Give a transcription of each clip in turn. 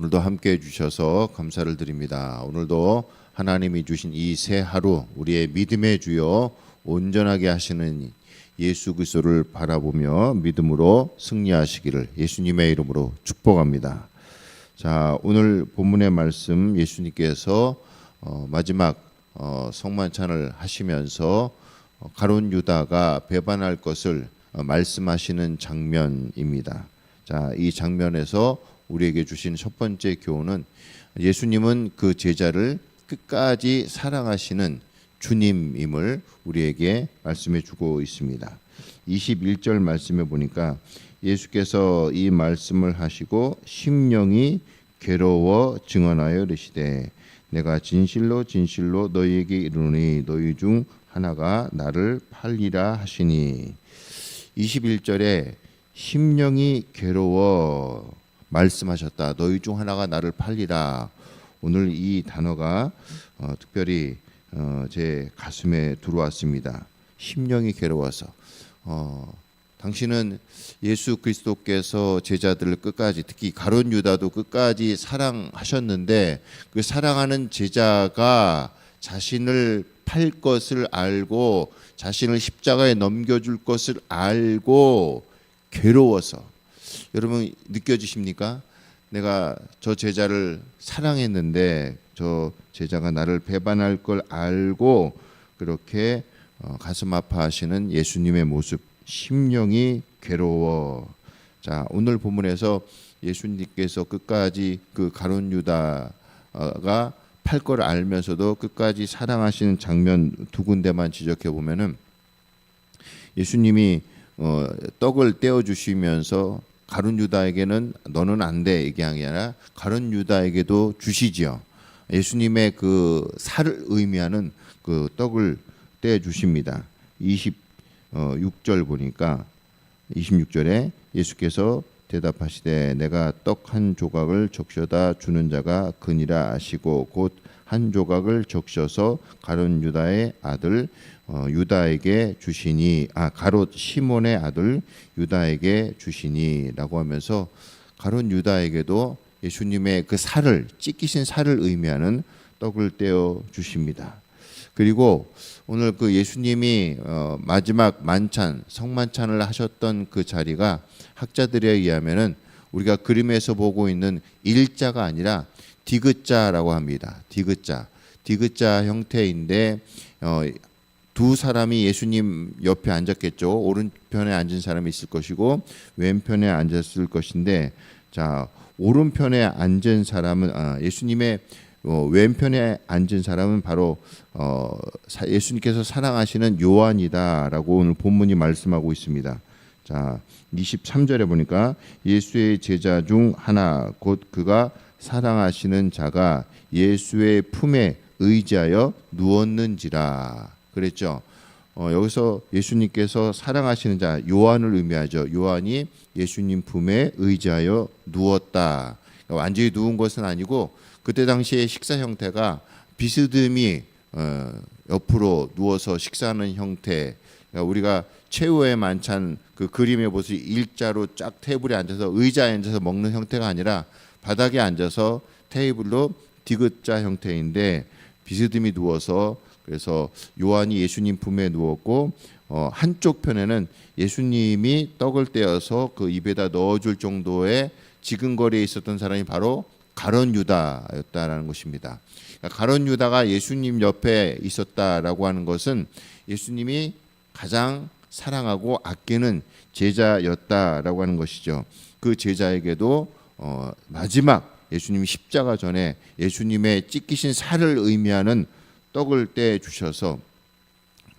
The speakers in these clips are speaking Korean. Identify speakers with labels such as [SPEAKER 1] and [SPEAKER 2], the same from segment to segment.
[SPEAKER 1] 오늘도 함께 해주셔서 감사를 드립니다. 오늘도 하나님이 주신 이 새 하루 우리의 믿음의 주여 온전하게 하시는 예수 그리스도를 바라보며 믿음으로 승리하시기를 예수님의 이름으로 축복합니다. 자 오늘 본문의 말씀 예수님께서 어, 마지막 어, 성만찬을 하시면서 어, 가론 유다가 배반할 것을 어, 말씀하시는 장면입니다. 자, 이 장면에서 우리에게 주신 첫 번째 교훈은 예수님은 그 제자를 끝까지 사랑하시는 주님임을 우리에게 말씀해 주고 있습니다. 21절 말씀에 보니까 예수께서 이 말씀을 하시고 심령이 괴로워 증언하여 이르시되 내가 진실로 진실로 너희에게 이르노니 너희 중 하나가 나를 팔리라 하시니 21절에 심령이 괴로워 말씀하셨다. 너희 중 하나가 나를 팔리라. 오늘 이 단어가 어, 특별히 어, 제 가슴에 들어왔습니다. 심령이 괴로워서 어, 당신은 예수 그리스도께서 제자들을 끝까지 특히 가론 유다도 끝까지 사랑하셨는데 그 사랑하는 제자가 자신을 팔 것을 알고 자신을 십자가에 넘겨줄 것을 알고 괴로워서 여러분 느껴지십니까? 내가 저 제자를 사랑했는데 저 제자가 나를 배반할 걸 알고 그렇게 어, 가슴 아파하시는 예수님의 모습 심령이 괴로워. 자 오늘 본문에서 예수님께서 끝까지 그 가론 유다가 팔 걸 알면서도 끝까지 사랑하시는 장면 두 군데만 지적해 보면은 예수님이 어, 떡을 떼어 주시면서 가룟 유다에게는 너는 안 돼 얘기한 게 아니라 가룟 유다에게도 주시지요. 예수님의 그 살을 의미하는 그 떡을 떼어 주십니다. 26절 보니까 26절에 예수께서 대답하시되 내가 떡 한 조각을 적셔다 주는 자가 그니라 아시고 곧 한 조각을 적셔서 가론 유다의 아들 어, 유다에게 주시니 아 가롯 시몬의 아들 유다에게 주시니라고 하면서 가론 유다에게도 예수님의 그 살을 찢기신 살을 의미하는 떡을 떼어 주십니다. 그리고 오늘 그 예수님이 어, 마지막 만찬 성만찬을 하셨던 그 자리가 학자들에 의하면은 우리가 그림에서 보고 있는 일자가 아니라 디귿자라고 합니다. 디귿자 디귿자 형태인데 어, 두 사람이 예수님 옆에 앉았겠죠. 오른편에 앉은 사람이 있을 것이고 왼편에 앉았을 것인데 자 오른편에 앉은 사람은 아, 예수님의 어, 왼편에 앉은 사람은 바로 어, 사, 예수님께서 사랑하시는 요한이다라고 오늘 본문이 말씀하고 있습니다. 자 23절에 보니까 예수의 제자 중 하나 곧 그가 사랑하시는 자가 예수의 품에 의지하여 누웠는지라 그랬죠. 어, 여기서 예수님께서 사랑하시는 자 요한을 의미하죠. 요한이 예수님 품에 의지하여 누웠다. 그러니까 완전히 누운 것은 아니고 그때 당시의 식사 형태가 비스듬히 어, 옆으로 누워서 식사하는 형태. 그러니까 우리가 최후의 만찬 그 그림의 모습 일자로 쫙 테이블에 앉아서 의자에 앉아서 먹는 형태가 아니라 바닥에 앉아서 테이블로 디귿자 형태인데 비스듬히 누워서 그래서 요한이 예수님 품에 누웠고 어, 한쪽 편에는 예수님이 떡을 떼어서 그 입에다 넣어줄 정도의 지근거리에 있었던 사람이 바로 가론 유다였다라는 것입니다. 그러니까 가론 유다가 예수님 옆에 있었다라고 하는 것은 예수님이 가장 사랑하고 아끼는 제자였다라고 하는 것이죠. 그 제자에게도 어, 마지막 예수님 십자가 전에 예수님의 찢기신 살을 의미하는 떡을 떼 주셔서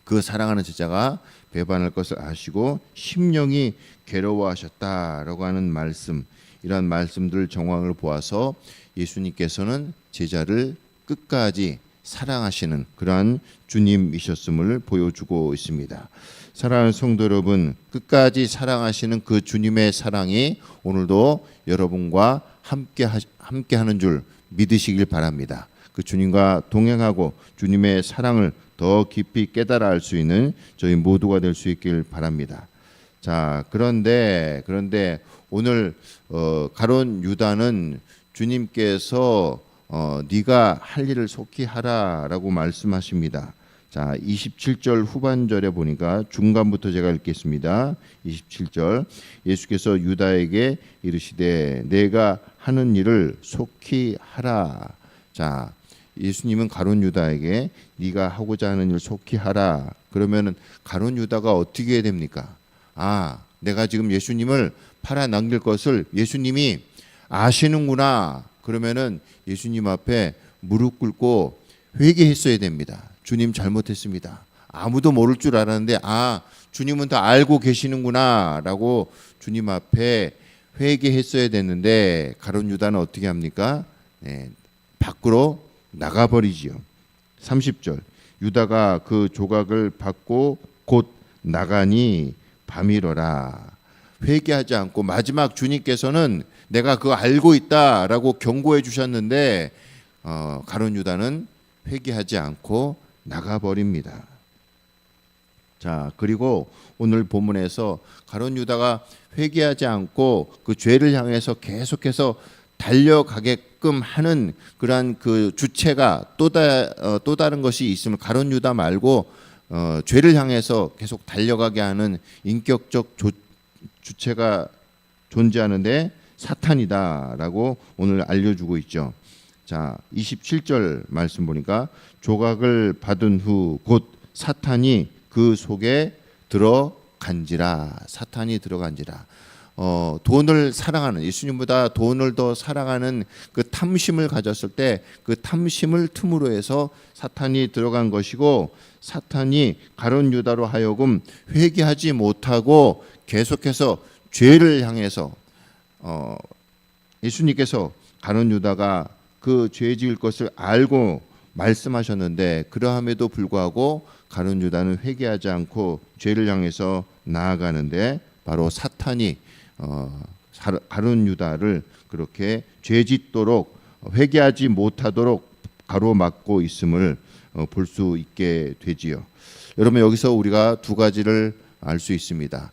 [SPEAKER 1] 그 사랑하는 제자가 배반할 것을 아시고 심령이 괴로워하셨다라고 하는 말씀 이러한 말씀들 정황을 보아서 예수님께서는 제자를 끝까지 사랑하시는 그러한 주님이셨음을 보여주고 있습니다. 사랑하는 성도 여러분, 끝까지 사랑하시는 그 주님의 사랑이 오늘도 여러분과 함께 하, 함께 하는 줄 믿으시길 바랍니다. 그 주님과 동행하고 주님의 사랑을 더 깊이 깨달아 알 수 있는 저희 모두가 될 수 있길 바랍니다. 자, 그런데 그런데 오늘 어, 가론 유다는 주님께서 어, 네가 할 일을 속히 하라라고 말씀하십니다. 자, 27절 후반절에 보니까 중간부터 제가 읽겠습니다. 27절 예수께서 유다에게 이르시되 내가 하는 일을 속히 하라. 자, 예수님은 가론 유다에게 네가 하고자 하는 일을 속히 하라. 그러면은 가론 유다가 어떻게 해야 됩니까? 아, 내가 지금 예수님을 팔아 남길 것을 예수님이 아시는구나. 그러면은 예수님 앞에 무릎 꿇고 회개했어야 됩니다. 주님 잘못했습니다. 아무도 모를 줄 알았는데 아 주님은 다 알고 계시는구나라고 주님 앞에 회개했어야 됐는데 가론 유다는 어떻게 합니까? 네, 밖으로 나가버리지요. 30절 유다가 그 조각을 받고 곧 나가니 밤이러라. 회개하지 않고 마지막 주님께서는 내가 그거 알고 있다라고 경고해 주셨는데 어, 가론 유다는 회개하지 않고 나가 버립니다. 자 그리고 오늘 본문에서 가론 유다가 회개하지 않고 그 죄를 향해서 계속해서 달려가게끔 하는 그러한 그 주체가 또 다 어, 또 다른 것이 있으면 가론 유다 말고 어, 죄를 향해서 계속 달려가게 하는 인격적 조, 주체가 존재하는데 사탄이다라고 오늘 알려주고 있죠. 자, 27절 말씀 보니까 조각을 받은 후 곧 사탄이 그 속에 들어간지라 사탄이 들어간지라 어, 돈을 사랑하는 예수님보다 돈을 더 사랑하는 그 탐심을 가졌을 때 그 탐심을 틈으로 해서 사탄이 들어간 것이고 사탄이 가론 유다로 하여금 회개하지 못하고 계속해서 죄를 향해서 어, 예수님께서 가론 유다가 그 죄 지을 것을 알고 말씀하셨는데 그러함에도 불구하고 가론 유다는 회개하지 않고 죄를 향해서 나아가는데 바로 사탄이 어, 가론 유다를 그렇게 죄짓도록 회개하지 못하도록 가로막고 있음을 어, 볼수 있게 되지요. 여러분 여기서 우리가 두 가지를 알 수 있습니다.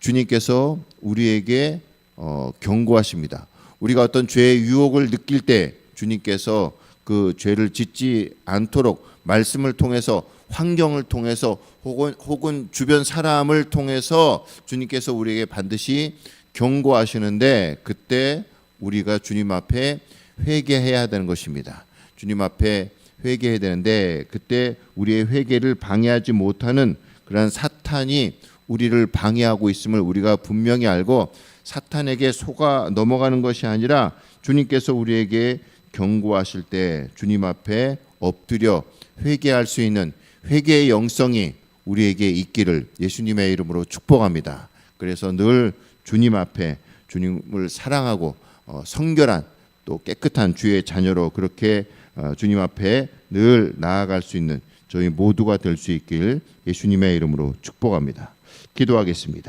[SPEAKER 1] 주님께서 우리에게 어, 경고하십니다. 우리가 어떤 죄의 유혹을 느낄 때 주님께서 그 죄를 짓지 않도록 말씀을 통해서 환경을 통해서 혹은 혹은 주변 사람을 통해서 주님께서 우리에게 반드시 경고하시는데 그때 우리가 주님 앞에 회개해야 되는 것입니다. 주님 앞에 회개해야 되는데 그때 우리의 회개를 방해하지 못하는 그러한 사탄이 우리를 방해하고 있음을 우리가 분명히 알고 사탄에게 속아 넘어가는 것이 아니라 주님께서 우리에게 경고하실 때 주님 앞에 엎드려 회개할 수 있는 회개의 영성이 우리에게 있기를 예수님의 이름으로 축복합니다. 그래서 늘 주님 앞에 주님을 사랑하고 어, 성결한 또 깨끗한 주의 자녀로 그렇게 어, 주님 앞에 늘 나아갈 수 있는 저희 모두가 될 수 있길 예수님의 이름으로 축복합니다. 기도하겠습니다.